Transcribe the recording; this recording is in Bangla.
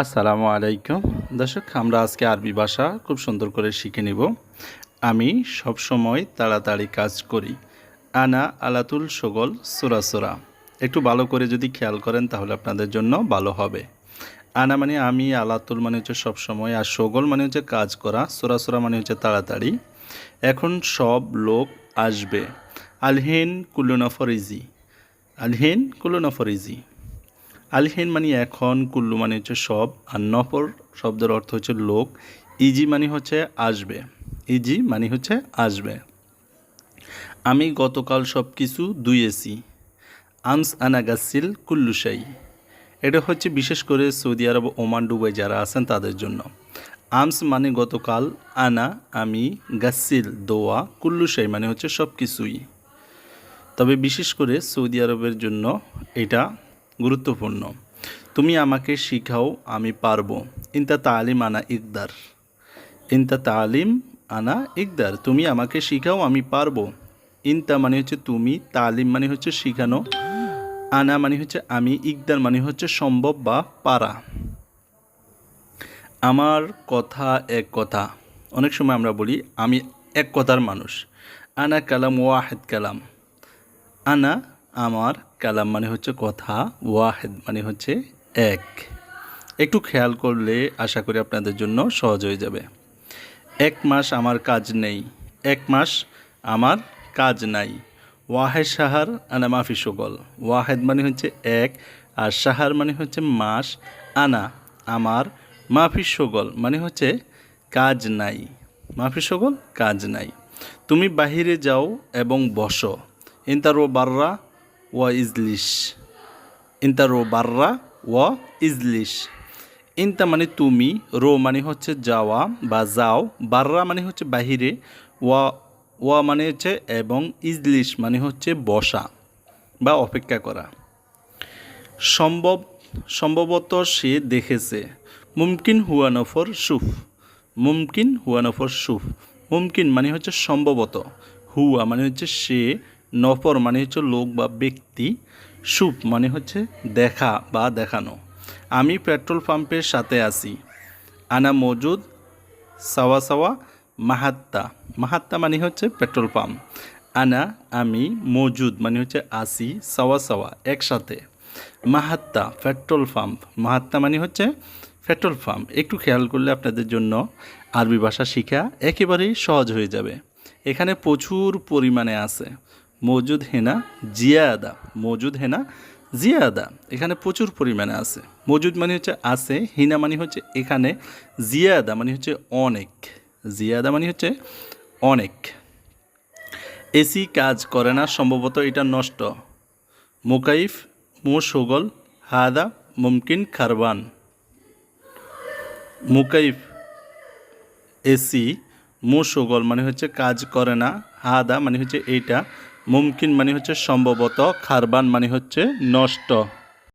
আসসালামু আলাইকুম। দর্শক, আমরা আজকে আরবি ভাষা খুব সুন্দর করে শিখে নিব। আমি সব সময় তাড়াতাড়ি কাজ করি। আনা আলাতুল সগল, সোরা একটু ভালো করে যদি খেয়াল করেন, তাহলে আপনাদের জন্য ভালো হবে। আনা মানে আমি, আলাতুল মানে হচ্ছে সব সময় আর সগল মানে হচ্ছে কাজ করা, সোরা মানে হচ্ছে তাড়াতাড়ি। এখন সব লোক আসবে। আলহেন কুল্লুনফর ইজি আলহেন কুল্লুনফর ইজি আলহেন মানে এখন, কুল্লু মানে হচ্ছে সব, আর নফর শব্দের অর্থ হচ্ছে লোক, ইজি মানে হচ্ছে আসবে, ইজি মানে হচ্ছে আসবে। আমি গতকাল সব কিছু ধুয়েছি আমস আনাগাসিল কুল্লুসাই এটা হচ্ছে বিশেষ করে সৌদি আরব, ওমান ডুবাই যারা আছেন তাদের জন্য। আমস মানে গতকাল, আনা, আমি, গাসিল, দোয়া কুল্লুসাই মানে হচ্ছে সব কিছুই তবে বিশেষ করে সৌদি আরবের জন্য এটা গুরুত্বপূর্ণ। তুমি আমাকে শিখাও, আমি পারব। ইনতা তালিম আনা ইকদার। ইনতা তালিম আনা ইকদার। তুমি আমাকে শিখাও, আমি পারব। ইনতা মানে হচ্ছে তুমি, তালিম মানে হচ্ছে শিখানো। আনা মানে হচ্ছে আমি, ইকদার মানে হচ্ছে সম্ভব বা পারা। আমার কথা এক কথা। অনেক সময় আমরা বলি, আমি এক কথার মানুষ। আনা কালাম ওয়াহেদ কালাম। আনা আমার কালাম মানে হচ্ছে কথা, ওয়াহেদ মানে হচ্ছে এক। একটু খেয়াল করলে আশা করি আপনাদের জন্য সহজ হয়ে যাবে। এক মাস আমার কাজ নেই, এক মাস আমার কাজ নাই। ওয়াহেদ সাহার আনা মাফি সগল। ওয়াহেদ মানে হচ্ছে এক আর সাহার মানে হচ্ছে মাস আনা। আমার মাফি সগল মানে হচ্ছে কাজ নাই। মাফি সগল, কাজ নাই। তুমি বাহিরে যাও এবং বসো। ইন্তারো বাররা ওয়া ইজলিশ ইন্তারো বাররা ওয়া ইজলিশ ইনতা মানে তুমি রো মানে হচ্ছে যাওয়া বা যাও বাররা মানে হচ্ছে বাহিরে ওয়া ওয়া মানে হচ্ছে এবং ইজলিশ মানে হচ্ছে বসা বা অপেক্ষা করা সম্ভব, সম্ভবত সে দেখেছে। মুমকিন হুয়ানফর সুফ। মুমকিন হুয়ানফর সুফ। মুমকিন মানে হচ্ছে সম্ভবত। হুয়া মানে হচ্ছে সে নফর মানে হচ্ছে লোক বা ব্যক্তি, সুপ মানে হচ্ছে দেখা বা দেখানো। আমি পেট্রোল পাম্পের সাথে আছি। আনা মজুদ, সাওয়া সাওয়া, মাহাত্তা। মাহাত্তা মানে হচ্ছে পেট্রোল পাম্প। আনা, আমি, মজুদ মানে হচ্ছে আসি, সাওয়া সাওয়া, একসাথে। Mahatta, petrol pump. মাহাত্তা মানে হচ্ছে পেট্রোল পাম্প। একটু খেয়াল করলে আপনাদের জন্য আরবি ভাষা শিখা একেবারেই সহজ হয়ে যাবে। এখানে প্রচুর পরিমাণে আছে। মজুদ হেনা জিয়াদা, মজুদ হেনা জিয়াদা। এখানে প্রচুর পরিমাণে আছে। মজুদ মানে হচ্ছে আছে, হিনা মানে হচ্ছে এখানে, জিয়াদা মানে হচ্ছে অনেক। জিয়াদা মানে হচ্ছে অনেক। এসি কাজ করে না, সম্ভবত এটা নষ্ট। মোকাইফ মো সগল হাদা, মুমকিন, খারবান। মুকাইফ, এসি মো মুসগল মানে হচ্ছে কাজ করে না, হাদা মানে হচ্ছে এইটা মুমকিন মানে হচ্ছে সম্ভবত খারবান মানে হচ্ছে নষ্ট।